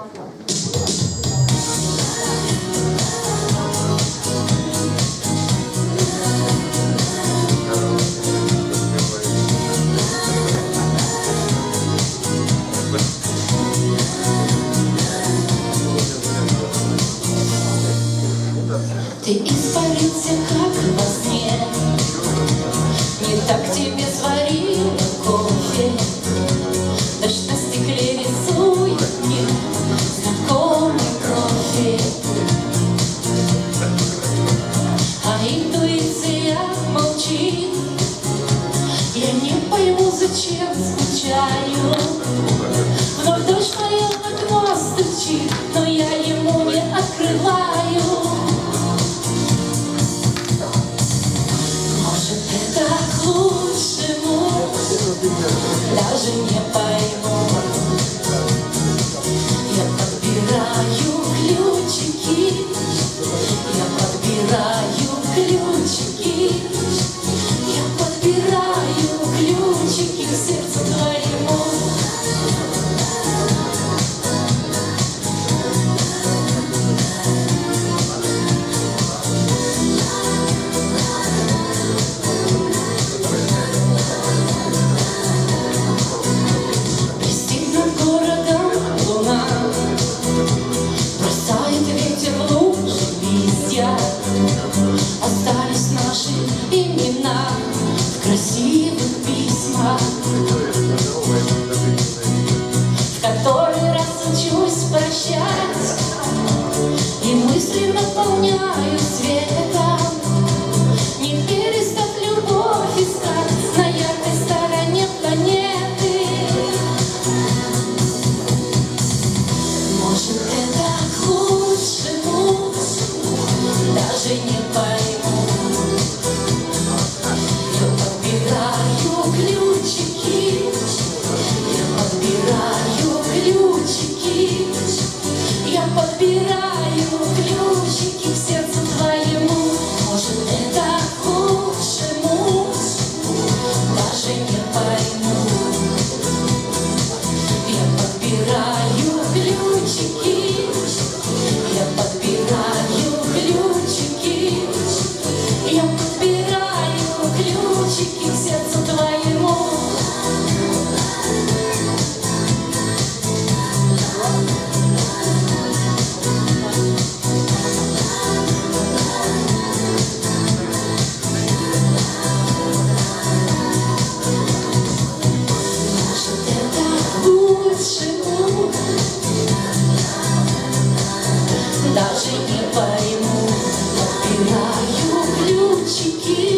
Ты испарился, как во сне. Не так тебе сварила А интуиция молчит. Я не пойму, зачем скучаю. Вновь дождь в мое окно стучит Но я ему не открываю. Может, это к лучшему, даже не пойму. Не перестав любовь искать На яркой стороне планеты. Может, это к лучшему, даже не пойму. даже не пойму, набираю ключики.